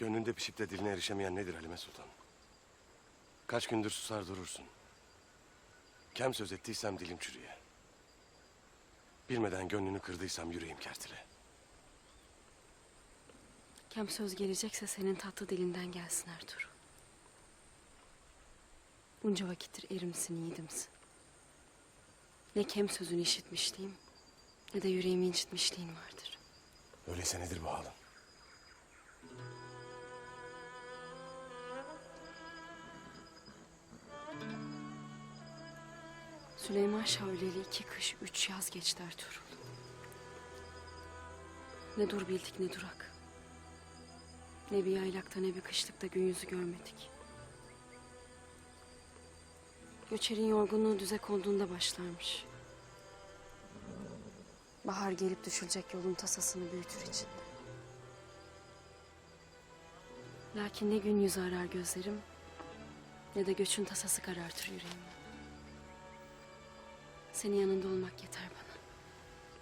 Gönlünde pişip de diline erişemeyen nedir Halime Sultan? Kaç gündür susar durursun. Kem söz ettiysem dilim çürüye. Bilmeden gönlünü kırdıysam yüreğim kertile. Kem söz gelecekse senin tatlı dilinden gelsin Ertuğrul. Bunca vakittir erimsin, yiğidimsin. Ne kem sözünü işitmişliğim, ne de yüreğimi incitmişliğin vardır. Öyleyse nedir bu halin? Süleyman Şavleli iki kış, üç yaz geçti Ertuğrul. Ne dur bildik ne durak. Ne bir yaylakta ne bir kışlıkta gün yüzü görmedik. Göçerin yorgunluğu düze konduğunda başlarmış. Bahar gelip düşülecek yolun tasasını büyütür içinde. Lakin ne gün yüzü arar gözlerim, ne de göçün tasası karartır yüreğimi. Senin yanında olmak yeter bana.